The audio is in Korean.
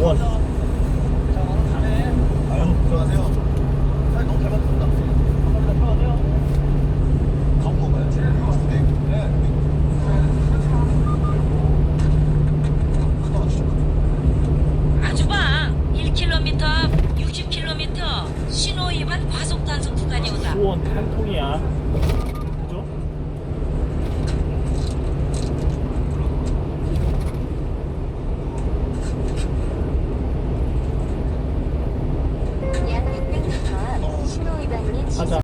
우와. 아유, 들어가세요. 사장님 너무 잘 맞습니다. 감사합니다. 들어가세요. 가운 건가요? 네. 네. 하나 주죠. 아주 봐. 1km 앞 60km 신호 위반 과속 단속 구간이 오다. 수원 탄통이야. 맞아.